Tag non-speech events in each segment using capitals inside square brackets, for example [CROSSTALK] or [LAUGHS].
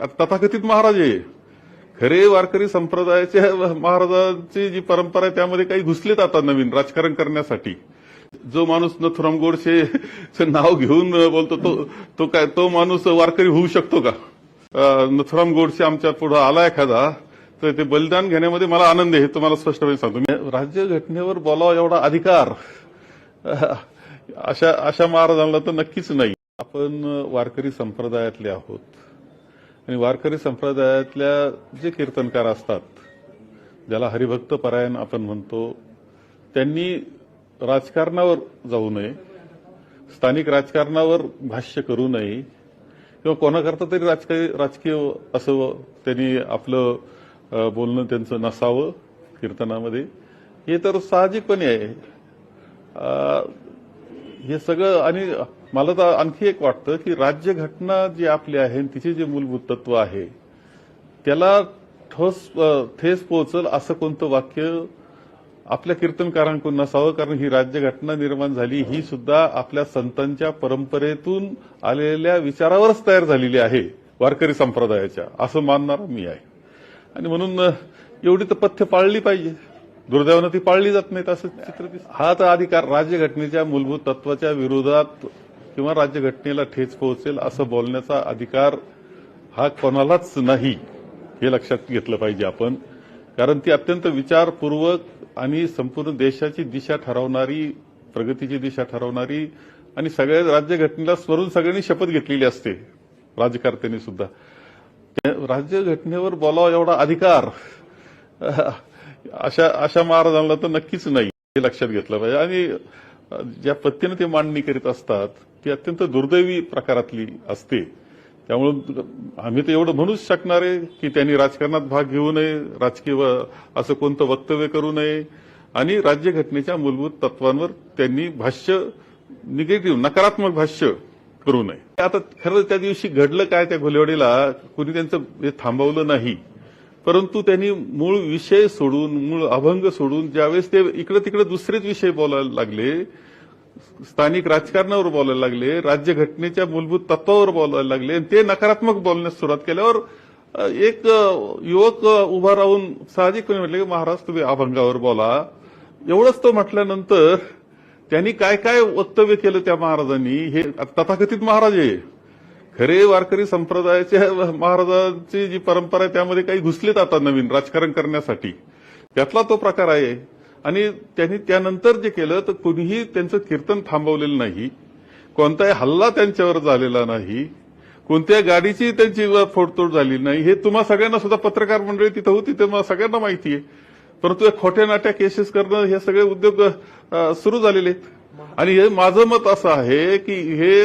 तथाकथित महाराज आहे खरे वारकरी संप्रदायाच्या [LAUGHS] महाराजांची जी परंपरा आहे त्यामध्ये काही घुसलेत आता नवीन राजकारण करण्यासाठी. जो माणूस नथुराम गोडसे [LAUGHS] नाव घेऊन बोलतो तो तो काय तो माणूस वारकरी होऊ शकतो का? नथुराम गोडसे आमच्या पुढे आला एखादा तर ते बलिदान घेण्यामध्ये मला आनंद आहे तुम्हाला स्पष्टपणे सांगतो. मी राज्यघटनेवर बोलावा एवढा अधिकार अशा अशा महाराजांना तर नक्कीच नाही. आपण वारकरी संप्रदायातले आहोत. आणि वारकरी संप्रदायातल्या जे कीर्तनकार असतात ज्याला हरिभक्त परायण आपण म्हणतो त्यांनी राजकारणावर जाऊ नये स्थानिक राजकारणावर भाष्य करू नये किंवा कोणाकरता तरी राजकीय राजकीय असावं त्यांनी आपलं बोलणं त्यांचं नसावं कीर्तनामध्ये हे तर साहजिकपणे आहे. हे सगळं आणि मला तर आणखी एक वाटतं की राज्यघटना जी आपली आहे तिचे जे मूलभूत तत्व आहे त्याला ठोस ठेस पोहोचल असं कोणतं वाक्य आपल्या कीर्तनकारांकडून नसावं? कारण ही राज्यघटना निर्माण झाली ही सुद्धा आपल्या संतांच्या परंपरेतून आलेल्या विचारावरच तयार झालेली आहे वारकरी संप्रदायाच्या. असं मानणारा मी आहे. आणि म्हणून एवढी तर पथ्य पाळली पाहिजे. दुर्दैवानं ती पाळली जात नाहीत असं चित्र हा तर अधिकार राज्यघटनेच्या मूलभूत तत्वाच्या विरोधात किंवा राज्यघटनेला ठेच पोहोचेल असं बोलण्याचा अधिकार हा कोणालाच नाही हे लक्षात घेतलं पाहिजे आपण. कारण ती अत्यंत विचारपूर्वक आणि संपूर्ण देशाची दिशा ठरवणारी प्रगतीची दिशा ठरवणारी आणि सगळ्या राज्यघटनेला स्मरून सगळ्यांनी शपथ घेतलेली असते राजकारत्यांनी सुद्धा. त्या राज्यघटनेवर बोलावा एवढा अधिकार अशा अशा महाराजांना तर नक्कीच नाही हे लक्षात घेतलं पाहिजे. आणि ज्या पत्तीनं ते मांडणी करीत असतात ती अत्यंत दुर्दैवी प्रकारातली असते. त्यामुळं आम्ही तर एवढं म्हणूच शकणार आहे की त्यांनी राजकारणात भाग घेऊ नये राजकीय व- असं कोणतं वक्तव्य करू नये. आणि राज्यघटनेच्या मूलभूत तत्वांवर त्यांनी भाष्य निगेटिव्ह नकारात्मक भाष्य करू नये. आता खरं त्या दिवशी घडलं काय त्या घोलेवाडीला कुणी त्यांचं हे थांबवलं नाही. परंतु त्यांनी मूळ विषय सोडून मूळ अभंग सोडून ज्यावेळेस ते इकडे तिकडे दुसरेच विषय बोलायला लागले स्थानिक राजकारणावर बोलायला लागले राज्यघटनेच्या मूलभूत तत्वावर बोलायला लागले आणि ते नकारात्मक बोलण्यास सुरुवात केल्यावर एक युवक उभा राहून साहजिकपणे म्हटले की महाराज तुम्ही अभंगावर बोला. एवढंच तो म्हटल्यानंतर त्यांनी काय काय वक्तव्य केलं त्या महाराजांनी? हे तथाकथित महाराज आहे खरे वारकरी संप्रदायाच्या [LAUGHS] महाराजांची जी परंपरा आहे त्यामध्ये काही घुसलेत आता नवीन राजकारण करण्यासाठी. त्यातला तो प्रकार आहे. आणि त्यांनी त्यानंतर जे केलं तर कुणीही त्यांचं कीर्तन थांबवलेलं नाही. कोणताही हल्ला त्यांच्यावर झालेला नाही. कोणत्या गाडीची त्यांची फोडतोड झाली नाही. हे तुम्हा सगळ्यांना सुद्धा पत्रकार मंडळी तिथं होती ते मला सगळ्यांना माहिती आहे. परंतु या खोट्या नाट्या केसेस करणं हे सगळे उद्योग सुरू झालेले आहेत. आणि हे माझं मत असं आहे की हे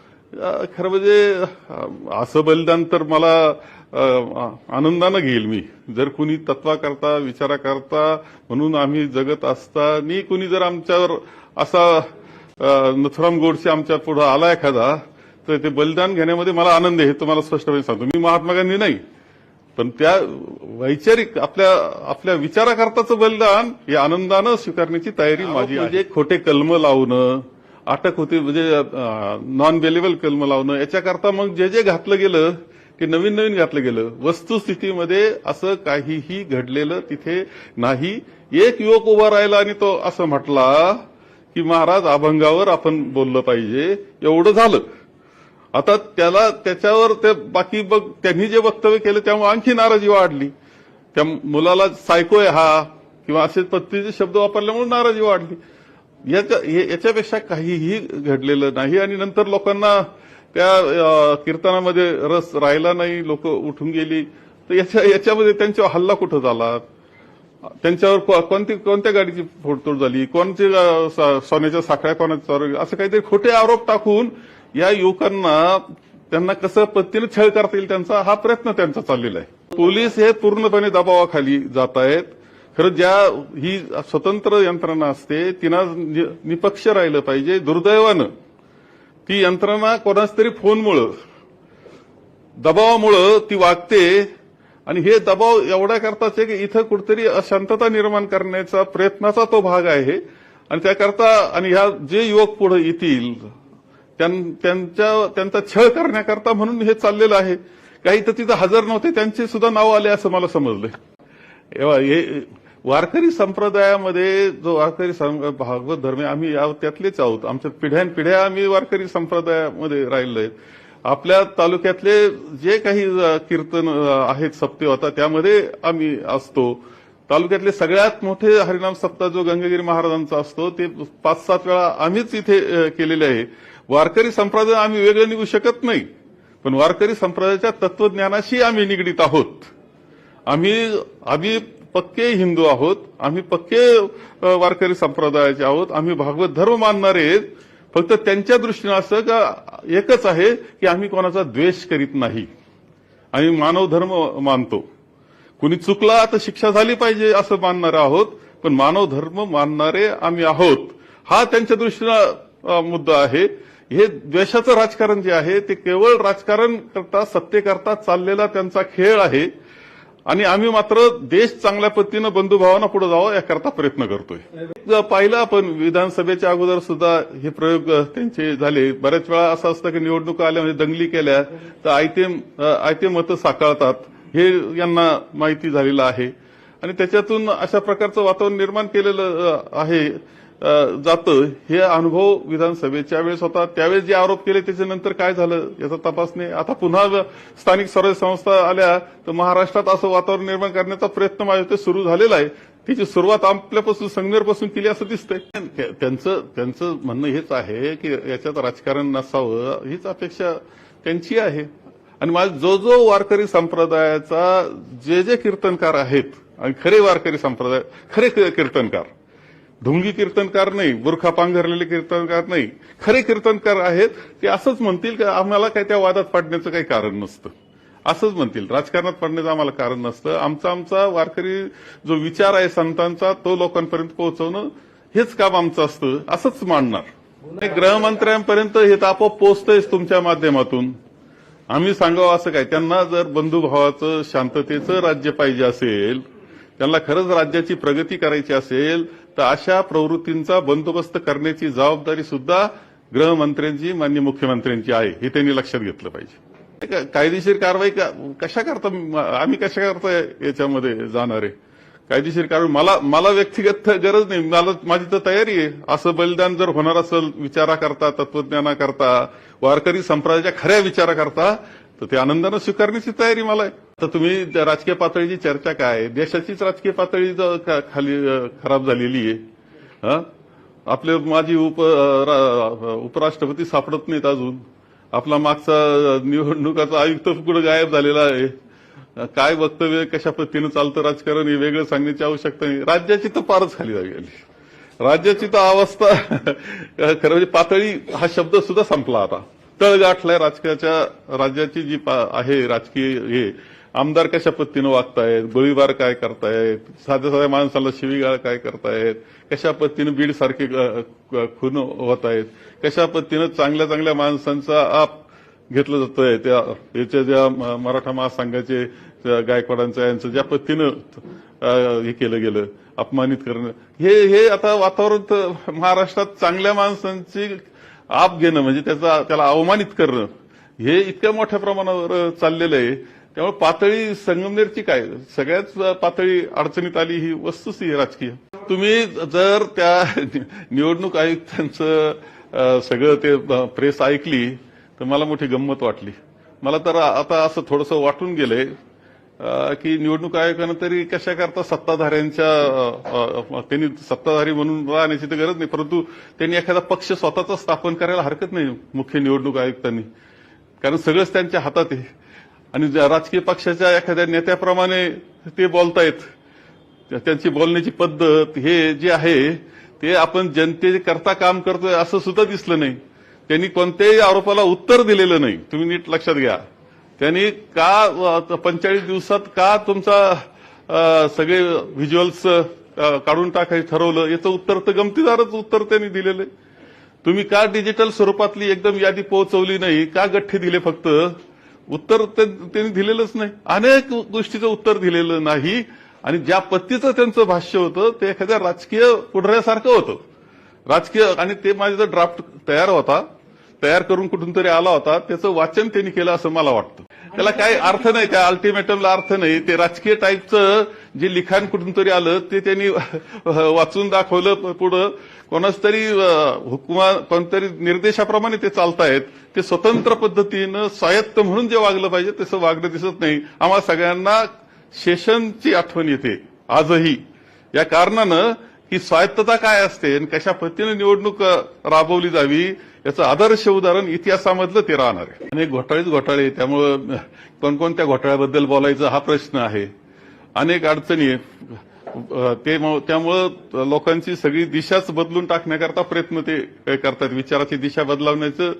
खरं म्हणजे असं बलिदान तर मला आनंदानं घेईल मी. जर कुणी तत्वाकरता विचाराकरता म्हणून आम्ही जगत असताना कुणी जर आमच्यावर असा नथुराम गोडसे आमच्या पुढे आला एखादा तर ते बलिदान घेण्यामध्ये मला आनंद आहे हे तुम्हाला स्पष्टपणे सांगतो. मी महात्मा गांधी नाही. पण त्या वैचारिक आपल्या आपल्या विचाराकरताचं बलिदान हे आनंदानं स्वीकारण्याची तयारी माझी म्हणजे खोटे कलम लावणं अटक होती म्हणजे नॉन बेलेबल कलम लावणं. याच्याकरता मग जे जे घातलं गेलं ते नवीन नवीन घातलं गेलं वस्तुस्थितीमध्ये असं काहीही घडलेलं तिथे नाही. एक युवक उभा राहिला आणि तो असं म्हटला की महाराज अभंगावर आपण बोललं पाहिजे. एवढं झालं. आता त्याला त्याच्यावर ते बाकी बघ त्यांनी जे वक्तव्य केलं त्यामुळे आणखी नाराजी वाढली. त्या मुलाला सायको आहे हा. किंवा असे पद्धतीचे शब्द वापरल्यामुळे नाराजी वाढली. याच्या हे- याच्यापेक्षा काहीही घडलेलं नाही आणि नंतर लोकांना त्या कीर्तनामध्ये रस राहिला नाही लोक उठून गेली. तर याच्या याच्यामध्ये त्यांच्यावर हल्ला कुठं झाला? त्यांच्यावर कोणती कोणत्या गाडीची फोडतोड झाली? कोणची सोन्याच्या साखळ्या कोणाच्या असं काहीतरी खोटे आरोप टाकून या युवकांना त्यांना कसं पद्धतीने छळ करता येईल त्यांचा हा प्रयत्न त्यांचा चाललेला आहे. पोलीस हे पूर्णपणे दबावाखाली जात आहेत. खरं ज्या ही स्वतंत्र यंत्रणा असते तिनं नि- निपक्ष राहिलं पाहिजे दुर्दैवानं. ती यंत्रणा कोणाच तरी फोनमुळं दबावामुळं ती वागते आणि हे दबाव एवढ्या करताच आहे की इथं कुठेतरी अशांतता निर्माण करण्याचा प्रयत्नाचा तो भाग आहे. आणि त्याकरता आणि ह्या जे युवक पुढे येतील त्यां- त्यांच्या त्यांचा छळ करण्याकरता म्हणून हे चाललेलं आहे. काही तर तिथं हजर नव्हते त्यांचे सुद्धा नाव आले असं मला समजलंय. हे वारकरी संप्रदायामध्ये जो वारकरी सं- भागवत धर्म आम्ही त्यातलेच आहोत. आमच्या पिढ्यानपिढ्या आम्ही वारकरी संप्रदायामध्ये राहिलो आहेत. आपल्या तालुक्यातले जे काही कीर्तन आहेत सप्ते होता त्यामध्ये आम्ही असतो. तालुक्यातले सगळ्यात मोठे हरिनाम सप्ताह जो गंगागिरी महाराजांचा असतो. ते पाच सात वेळा आम्हीच इथे केलेले आहे. वारकरी संप्रदाय आम्ही वेगळं निघू शकत नाही. पण वारकरी संप्रदायाच्या तत्वज्ञानाशी आम्ही निगडीत आहोत. आम्ही आम्ही पक्के हिंदू आहोत आम्ही पक्के वारकरी संप्रदायाचे आहोत आम्ही भागवत धर्म मानणारे आहेत. फक्त त्यांच्या दृष्टीनं असं का एकच आहे की आम्ही कोणाचा द्वेष करीत नाही. आम्ही मानव धर्म मानतो. कुणी चुकला तर शिक्षा झाली पाहिजे असं मानणारे आहोत पण मानव धर्म मानणारे आम्ही आहोत. हा त्यांच्या दृष्टीनं मुद्दा आहे. हे द्वेषाचं राजकारण जे आहे ते केवळ राजकारण करता सत्तेकरता चाललेला त्यांचा खेळ आहे. आणि आम्ही मात्र देश चांगल्या पद्धतीनं बंधुभावांना पुढे जावं याकरता प्रयत्न करतोय. पाहिलं आपण विधानसभेच्या अगोदर सुद्धा हे प्रयोग त्यांचे झाले. बऱ्याच वेळा असं असतं की निवडणुका आल्या म्हणजे दंगली केल्या तर आयते आयते मतं साकारतात हे यांना माहिती झालेलं आहे. आणि त्याच्यातून अशा प्रकारचं वातावरण निर्माण केलेलं आहे. जातं. हे अनुभव विधानसभेच्या वेळेस होता. त्यावेळेस जे आरोप केले त्याच्यानंतर काय झालं याचा तपासणे? आता पुन्हा स्थानिक स्वराज्य संस्था आल्या तर महाराष्ट्रात असं वातावरण निर्माण करण्याचा प्रयत्न माझ्या ते सुरू झालेला आहे. त्याची सुरुवात आपल्यापासून संगमेरपासून केली असं दिसतंय. त्यांचं त्यांचं म्हणणं हेच आहे की याच्यात राजकारण नसावं हीच अपेक्षा त्यांची आहे. आणि माझा जो जो वारकरी संप्रदायाचा जे जे कीर्तनकार आहेत आणि खरे वारकरी संप्रदाय खरे क- कीर्तनकार ढोंगी कीर्तनकार नाही बुरखा पांघरलेले कीर्तनकार नाही. खरे कीर्तनकार आहेत ते असंच म्हणतील की आम्हाला काही त्या वादात पडण्याचं काही कारण नसतं. असंच म्हणतील. राजकारणात पडण्याचं आम्हाला कारण नसतं. आमचा आमचा वारकरी जो विचार आहे संतांचा तो लोकांपर्यंत पोहोचवणं हेच काम आमचं असतं. असंच मांडणार गृहमंत्र्यांपर्यंत हे तर आपोआप पोहोचतंयच तुमच्या माध्यमातून. आम्ही सांगावं असं काय? त्यांना जर बंधुभावाचं शांततेचं राज्य पाहिजे असेल त्यांना खरंच राज्याची प्रगती करायची असेल तर अशा प्रवृत्तींचा बंदोबस्त करण्याची जबाबदारी सुद्धा गृहमंत्र्यांची माननीय मुख्यमंत्र्यांची आहे. हे त्यांनी लक्षात घेतलं पाहिजे. का- कायदेशीर कारवाई का- कशा करता आम्ही कशा करता याच्यामध्ये जाणार आहे? कायदेशीर कारवाई मला मला व्यक्तिगत गरज नाही. मला माझी तर तयारी आहे. असं बलिदान जर होणार असेल विचाराकरता तत्वज्ञानाकरता वारकरी संप्रदायाच्या खऱ्या विचाराकरता तर ते आनंदानं स्वीकारण्याची तयारी मला आहे. तर तुम्ही राजकीय पातळीची चर्चा काय आहे? देशाचीच राजकीय पातळी खाली खराब झालेली आहे. आपले माजी उप उपराष्ट्रपती सापडत नाहीत अजून. आपला मागचा निवडणुकाचा आयुक्त पुढे गायब झालेला आहे. काय वक्तव्य कशा पद्धतीनं चालतं राजकारण हे वेगळं सांगण्याची आवश्यकता नाही. राज्याची तर फारच खाली गेली राज्याची तर अवस्था [LAUGHS] खरं म्हणजे पातळी हा शब्द सुद्धा संपला आता. तळ गाठलाय राजकीयाच्या राज्याची जी पा- आहे राजकीय हे आमदार कशा पद्धतीनं वागतायत? गोळीबार काय करतायत? साध्या साध्या माणसाला शिवीगाळ काय करतायत? कशा पद्धतीनं बीड सारखे खून होत आहेत कशा पद्धतीनं चांगल्या चांगल्या माणसांचा आप घेतलं जातंय? त्या याच्या ज्या म- मराठा महासंघाचे गायकवाडांचं यांचं ज्या पद्धतीनं हे केलं गेलं अपमानित करणं. हे हे आता वातावरण तर महाराष्ट्रात चांगल्या माणसांची आप घेणं म्हणजे त्याचा त्याला अवमानित करणं. हे इतक्या मोठ्या प्रमाणावर चाललेलं आहे. त्यामुळे पातळी संगमनेरची काय? सगळ्याच पातळी अडचणीत आली ही वस्तूच ही राजकीय. तुम्ही जर त्या [LAUGHS] निवडणूक आयुक्तांचं सगळं ते प्रेस ऐकली तर मला मोठी गंमत वाटली. मला तर आता असं थोडंसं वाटून गेलंय की निवडणूक आयोगानं तरी कशा करता सत्ताधाऱ्यांच्या त्यांनी सत्ताधारी म्हणून राहण्याची तर गरज नाही परंतु त्यांनी एखादा पक्ष स्वतःचा स्थापन करायला हरकत नाही मुख्य निवडणूक आयुक्तांनी. कारण सगळंच त्यांच्या हातात आहे. आणि ज्या राजकीय पक्षाच्या एखाद्या नेत्याप्रमाणे ते बोलतायत त्यांची बोलण्याची पद्धत हे जे आहे ते आपण जनतेकरता काम करतोय असं सुद्धा दिसलं नाही. त्यांनी कोणत्याही आरोपाला उत्तर दिलेलं नाही. तुम्ही नीट लक्षात घ्या. त्यांनी का पंचेचाळीस दिवसात का तुमचा सगळे व्हिज्युअल्स काढून टाकायचं ठरवलं? याचं उत्तर तर गमतीदारच उत्तर त्यांनी दिलेलं आहे. तुम्ही का डिजिटल स्वरूपातली एकदम यादी पोहोचवली नाही? का गठ्ठे दिले फक्त? उत्तर त्यांनी दिलेलंच नाही. अनेक गोष्टीचं उत्तर दिलेलं नाही. आणि ज्या पत्तीचं त्यांचं भाष्य होतं ते एखाद्या राजकीय पुढऱ्यासारखं होतं. राजकीय आणि ते माझा ड्राफ्ट तयार होता. तयार करून कुठून तरी आला होता. त्याचं वाचन त्यांनी केलं असं मला वाटतं. त्याला काही अर्थ नाही त्या अल्टिमेटमला अर्थ नाही. ते राजकीय टाईपचं जे लिखाण कुठून तरी आलं ते त्यांनी [LAUGHS] वाचून दाखवलं पुढं. कोणाच तरी हुकुमा कोणतरी निर्देशाप्रमाणे ते चालतायत. ते स्वतंत्र पद्धतीनं स्वायत्त म्हणून जे वागलं पाहिजे तसं वागणं दिसत नाही. आम्हाला सगळ्यांना शेषनची आठवण येते आजही. या कारणानं ही स्वायत्तता काय असते आणि कशा पद्धतीने निवडणूक राबवली जावी याचं आदर्श उदाहरण इतिहासामधलं ते राहणार आहे. अनेक घोटाळेच घोटाळे त्यामुळं कोणकोणत्या घोटाळ्याबद्दल बोलायचं हा प्रश्न आहे. अनेक अडचणी आहेत. ते त्यामुळं लोकांची सगळी दिशाच बदलून टाकण्याकरता प्रयत्न ते करतात. विचाराची दिशा बदलावण्याचं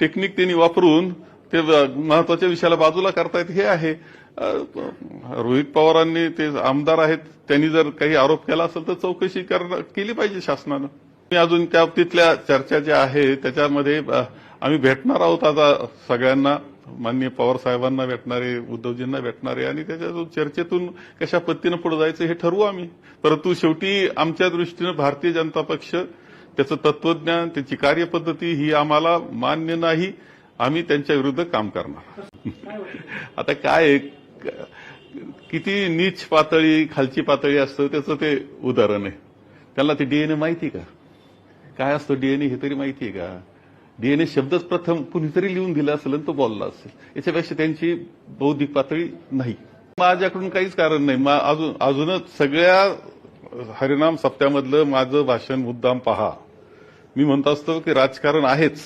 टेक्निक त्यांनी वापरून ते महत्त्वाच्या विषयाला बाजूला करतायत हे आहे. रोहित पवारांनी ते आमदार आहेत. त्यांनी जर काही आरोप केला असेल तर चौकशी केली पाहिजे शासनानं. मी अजून त्या बाबतीतल्या चर्चा ज्या आहे त्याच्यामध्ये आम्ही भेटणार आहोत आता सगळ्यांना माननीय पवार साहेबांना भेटणारे उद्धवजींना भेटणारे आणि त्याच्या चर्चेतून कशा पद्धतीनं पुढे जायचं हे ठरवू आम्ही. परंतु शेवटी आमच्या दृष्टीनं भारतीय जनता पक्ष त्याचं तत्वज्ञान त्याची कार्यपद्धती ही आम्हाला मान्य नाही. आम्ही त्यांच्या विरुद्ध काम करणार. आता काय आहे, किती नीच पातळी खालची पातळी असतं त्याचं ते उदाहरण आहे. त्याला ते डीएनए माहिती का? काय असतं डीएनए हे तरी माहिती आहे का? डीएनए शब्दच प्रथम कुणीतरी लिहून दिला असेल आणि तो बोलला असेल. याच्यापेक्षा त्यांची बौद्धिक पातळी नाही. माझ्याकडून काहीच कारण नाही. मा- अजून अजूनच सगळ्या हरिनाम सप्त्यामधलं माझं भाषण मुद्दाम पहा. मी म्हणत असतो की राजकारण आहेच.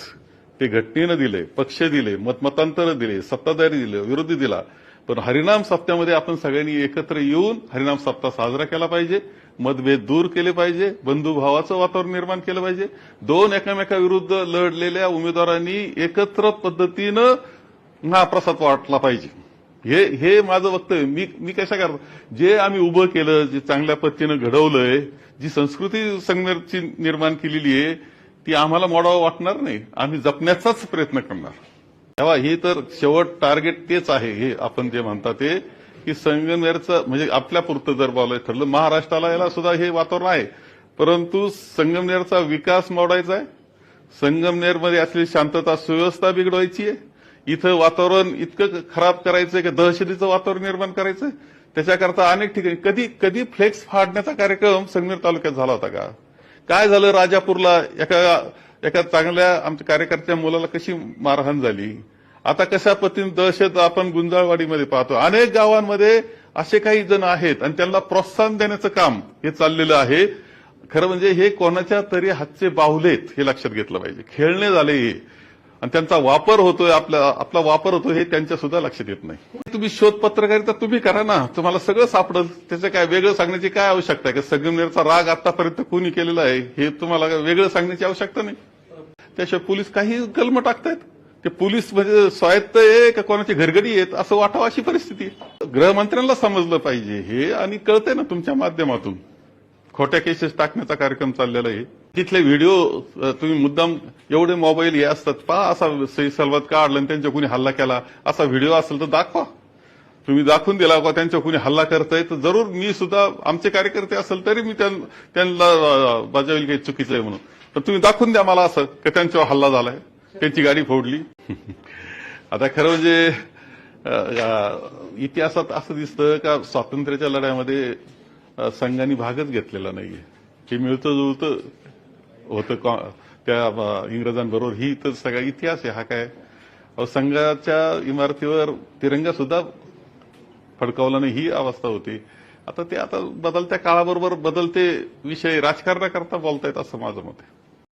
ते घटनेनं दिले पक्ष दिले मतमतांतर दिले सत्ताधारी दिले विरोधी दिला. पण हरिनाम सप्त्यामध्ये आपण सगळ्यांनी एकत्र येऊन हरिनाम सप्ताह साजरा केला पाहिजे. मतभेद दूर केले पाहिजे बंधुभावाचं वातावरण निर्माण केलं पाहिजे. दोन एकामेकाविरुद्ध लढलेल्या उमेदवारांनी एकत्र पद्धतीनं महाप्रसाद वाटला पाहिजे. हे हे माझं वक्तव्य. मी मी कशा करतो? जे आम्ही उभं केलं जे चांगल्या पद्धतीनं घडवलंय जी संस्कृती संघर्षी निर्माण केलेली आहे ती आम्हाला मोडावं वाटणार नाही. आम्ही जपण्याचाच प्रयत्न करणार. तेव्हा हे तर शेवट टार्गेट तेच आहे हे आपण जे म्हणता ते. की संगमनेरचं म्हणजे आपल्या पुरतं जर बोलायचं ठरलं महाराष्ट्राला याला सुद्धा हे वातावरण आहे. परंतु संगमनेरचा विकास मोडायचा आहे संगमनेरमध्ये असलेली शांतता सुव्यवस्था बिघडवायची आहे इथं वातावरण इतकं खराब करायचंय की दहशतीचं वातावरण निर्माण करायचंय. त्याच्याकरता अनेक ठिकाणी कधी कधी फ्लेक्स फाडण्याचा कार्यक्रम संगमेर तालुक्यात झाला होता का? काय झालं राजापूरला? एका एका चांगल्या आमच्या कार्यकर्त्या मुलाला कशी मारहाण झाली? आता कशा पद्धतीने दहशत आपण गुंजाळवाडीमध्ये पाहतो? अनेक गावांमध्ये असे काही जण आहेत आणि त्यांना प्रोत्साहन देण्याचं काम हे चाललेलं आहे. खरं म्हणजे हे कोणाच्या तरी हातचे बाहुलेत हे लक्षात घेतलं पाहिजे. खेळणे झाले हे. आणि त्यांचा वापर होतोय आपला आपला वापर होतोय हे त्यांच्या सुद्धा लक्षात येत नाही. तुम्ही शोध पत्रकारिता तुम्ही करा ना. तुम्हाला सगळं सापडल. त्याचं काय वेगळं सांगण्याची काय आवश्यकता आहे? का संगमनेरचा राग आतापर्यंत कोणी केलेला आहे? हे तुम्हाला वेगळं सांगण्याची आवश्यकता नाही? त्याशिवाय पोलीस काही कलम टाकतायत? ते पोलीस म्हणजे स्वायत्त आहे का कोणाची घरगडी आहेत असं वाटावं अशी परिस्थिती गृहमंत्र्यांना समजलं पाहिजे हे आणि कळतंय ना तुमच्या माध्यमातून. खोट्या केसेस टाकण्याचा कार्यक्रम चाललेला आहे. तिथले व्हिडिओ तुम्ही मुद्दाम एवढे मोबाईल हे असतात पहा असा सही सलवात काढला आणि त्यांच्या कुणी हल्ला केला. असा व्हिडिओ असेल तर दाखवा. तुम्ही दाखवून दिला का त्यांच्या कुणी हल्ला करताय तर जरूर मी सुद्धा आमचे कार्यकर्ते असेल तरी मी त्यां- त्यांना बजावेल काही चुकीचं आहे म्हणून. तर तुम्ही दाखवून द्या मला असं की त्यांच्यावर हल्ला झालाय त्यांची गाडी फोडली. [LAUGHS] आता खरं म्हणजे इतिहासात असं दिसतं का स्वातंत्र्याच्या लढ्यामध्ये संघाने संघांनी भागच घेतलेला नाहीये. हे मिळतं जुळतं होतं. कॉ- त्या इंग्रजांबरोबर ही तर सगळा इतिहास आहे. हा काय? संघाच्या इमारतीवर तिरंगा सुद्धा फडकावला नाही. ही अवस्था होती. आता ते आता बदलत्या काळाबरोबर बदलते विषय राजकारणाकरता बोलतायत असं माझं मत आहे.